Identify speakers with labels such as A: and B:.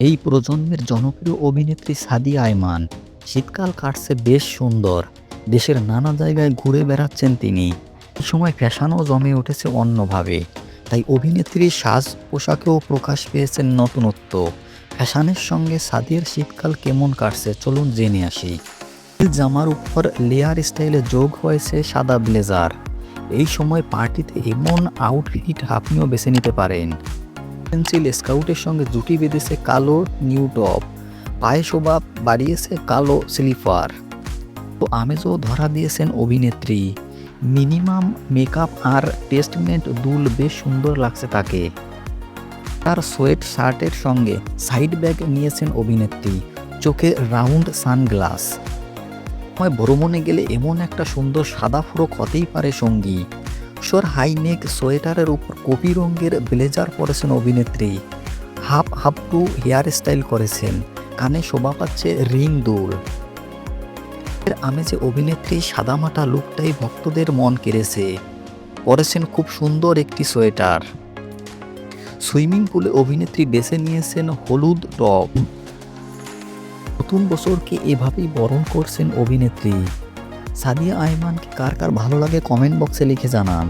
A: এই প্রজন্মের জনপ্রিয় অভিনেত্রী সাদিয়া আয়মান। শীতকাল কাটছে বেশ সুন্দর। দেশের নানা জায়গায় ঘুরে বেড়াচ্ছেন তিনি। এই সময় ফ্যাশনও জমে উঠেছে অন্যভাবে। তাই অভিনেত্রীর সাজ পোশাকেও প্রকাশ পেয়েছেন নতুনত্ব। ফ্যাশনের সঙ্গে সাদিয়ার শীতকাল কেমন কাটছে চলুন জেনে আসি। জামার উপর লেয়ার স্টাইলে যোগ হয়েছে সাদা ব্লেজার। এই সময় পার্টিতে এমন আউটফিট আপনিও বেছে নিতে পারেন। পেন্সিল স্কাউটের সঙ্গে জুটি বেঁধেছে কালো নিউ টপ। পায়ে শোভা বাড়িয়েছে কালো স্লিপার। তো আমেজও ধরা দিয়েছেন অভিনেত্রী। মিনিমাম মেকআপ আর টেস্টমেন্ট দুল বেশ সুন্দর লাগছে তাকে। তার সোয়েট শার্টের সঙ্গে সাইড ব্যাগ নিয়েছেন অভিনেত্রী। চোখে রাউন্ড সানগ্লাস। ভ্রমণে গেলে এমন একটা সুন্দর সাদা ফ্রক হতেই পারে সঙ্গী। সর হাইনেক সোয়েটারের উপর কপি রঙের ব্লেজার পরেছেন অভিনেত্রী। Half half to hairstyle করেছেন। কানে শোভা পাচ্ছে রিং দুল। এর আমেজে অভিনেত্রী সাদামাটা লুকটাই ভক্তদের মন কেড়েছে। পরেছেন খুব সুন্দর একটি সোয়েটার। সুইমিং পুলে অভিনেত্রী বেছে নিয়েছেন হলুদ টপ। নতুন বছরকে এভাবেই বরণ করছেন অভিনেত্রী। সাদিয়া আইমানকে কার কার ভালো লাগে কমেন্ট বক্সে লিখে জানান।